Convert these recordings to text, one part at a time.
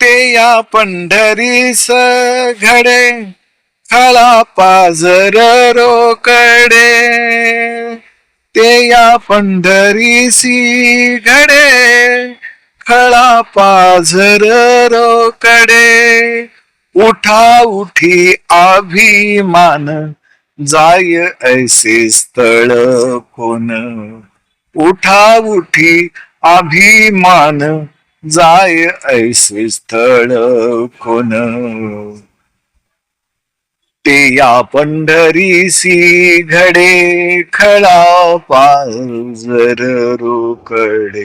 ते या पंढरीस घडे खळा पाजर रोकडे. ते या पंढरीसी घडे खळा पाझर रोकडे. उठा उठी अभिमान जाय ऐसे स्थळ कोण. उठा उठी अभिमान जाय ऐसे स्थळ कोण ते या पंढरीसी घडे खळा पाजर रोकडे.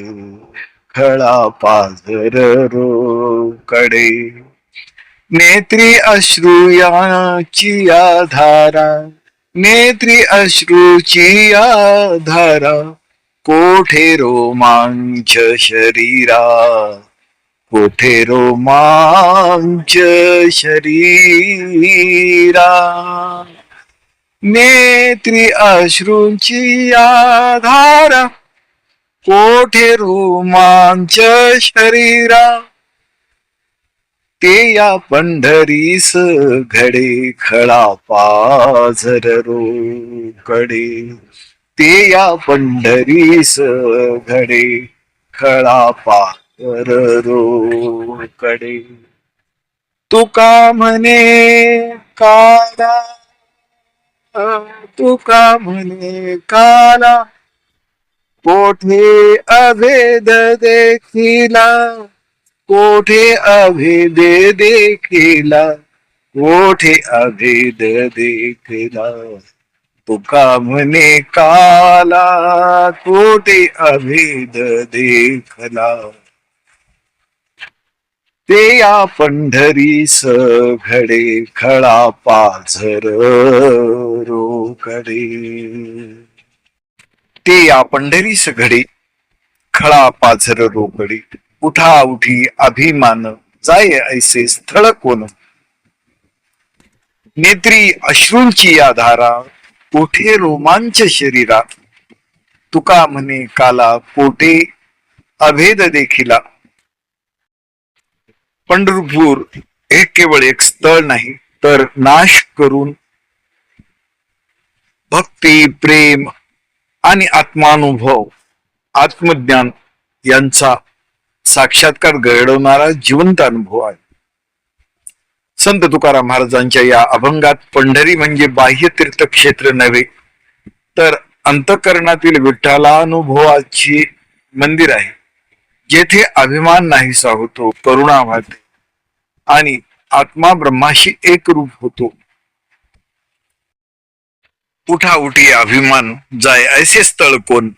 खळा पाजर रोकडे. नेत्री अश्रू याची धारा नेत्री अश्रूची धारा कोठे रोमांच शरीरा? कोठे रोमांच शरीरा? नेत्री अश्रूंची धारा कोठे रोमांच शरीरा? ते या पंढरीस घडे खळा पाझर रोकडे. ते या पंढरीस घडे खळा पाझर रोकडे. तुका म्हणे काला? तुका म्हणे काला? कोठे अभेद देखिला? कोठे अभेद देखिला? कोठे अभेद देखिला? तुका म्हणे काला कोटे अभेद देखला. ते या पंढरीस घडे खळा पाझर रोकडे. ते या पंढरीस घडे खळा पाझर रोकडे. उठा उठी अभिमान जाय ऐसे स्थळ कोण? नेत्री अश्रूंची या धारा कोठे रोमांच शरीरा? तुका म्हणे काला कोठे? अभेद देखिला. पंढरपूर हे केवळ एक स्थळ नाही तर नाश करून भक्ती प्रेम आणि आत्मानुभव आत्मज्ञान यांचा साक्षात्कार घडवणारा जिवंत अनुभव आहे. संत तुकाराम महाराजांच्या या अभंगात पंढरी म्हणजे बाह्य तीर्थक्षेत्र नव्हे तर अंतकरणातील विठ्ठलानुभवाची मंदिर आहे जेथे अभिमान नाहीसा होतो करुणा वाहते आणि आत्मा ब्रह्माशी एक रूप होतो. उठा उठी अभिमान जाय ऐसे स्थळ कोण?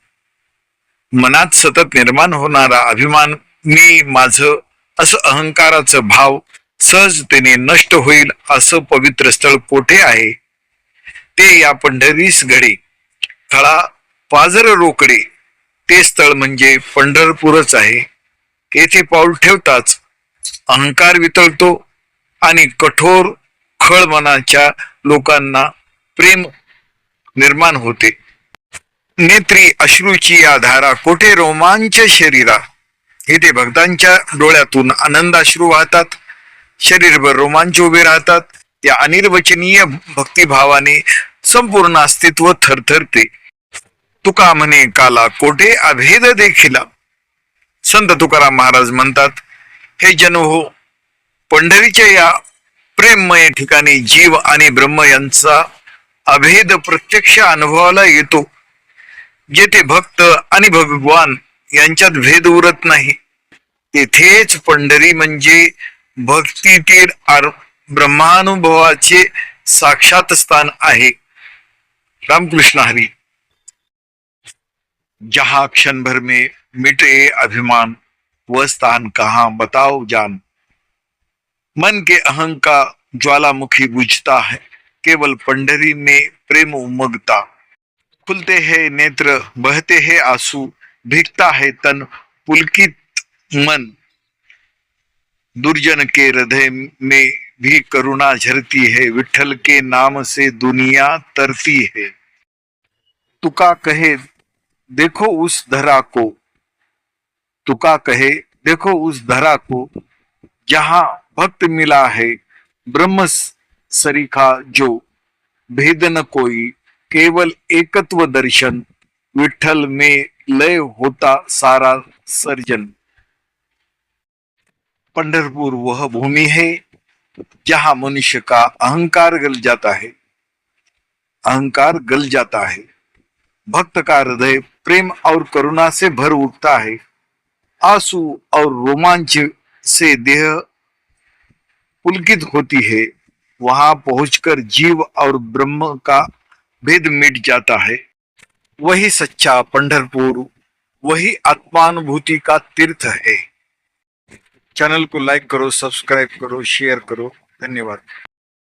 मनात सतत निर्माण होणारा अभिमान मी माझ असं अहंकाराचं भाव सहजतेने नष्ट होईल असं पवित्र स्थळ कोठे आहे? ते या पंढरीस घडे खळा पाजर रोकडे ते स्थळ म्हणजे पंढरपूरच आहे. येथे पाऊल ठेवताच अहंकार वितळतो आणि कठोर खळ मनाच्या लोकांना प्रेम निर्माण होते. नेत्री अश्रूची या धारा कोठे रोमांच शरीरा येथे भक्तांच्या डोळ्यातून आनंदाश्रू वाहतात. शरीरभर रोमांच उभे राहतात. त्या अनिर्वचनीय भक्तिभावाने संपूर्ण अस्तित्व थरथरते. तुका म्हणे काला कोठे अभेद देखिला? संत तुकाराम महाराज म्हणतात हे जन हो पंढरीच्या या प्रेममय ठिकाणी जीव आणि ब्रह्म यांचा अभेद प्रत्यक्ष अनुभवाला येतो. जेथे भक्त आणि भगवान यांच्यात भेद उरत नाही. तेथेच पंढरी म्हणजे भक्तीतील ब्रह्मानुभवाचे साक्षात स्थान आहे. रामकृष्ण हरी. जहा क्षण भर में मिटे अभिमान वह स्थान कहाँ बताओ जान. मन के अहं का ज्वालामुखी बुझता है, केवल पंडरी में प्रेम उमगता. खुलते हैं नेत्र, बहते हैं आँसू, भीगता है तन, पुलकित मन. दुर्जन के हृदय में भी करुणा झरती है विठल के नाम से दुनिया तरती है। तुका कहे, देखो उस धरा को। तुका कहे, देखो उस धरा को, जहाँ भक्त मिला है, ब्रह्म सरीखा जो। भेद न कोई, केवल एकत्व दर्शन। विठल में लय होता सारा सर्जन। पंढरपुर वह भूमि है, जहाँ मनुष्य का अहंकार गल जाता है। अहंकार गल जाता है। भक्त का हृदय प्रेम और करुणा से भर उठता है। आँसू और रोमांच से देह पुलकित होती है। वहाँ पहुंचकर जीव और ब्रह्म का भेद मिट जाता है। वही सच्चा पंडरपुर वही आत्मानुभूति का तीर्थ है। चॅनल को लाइक करो सब्सक्राइब करो शेयर करो. धन्यवाद.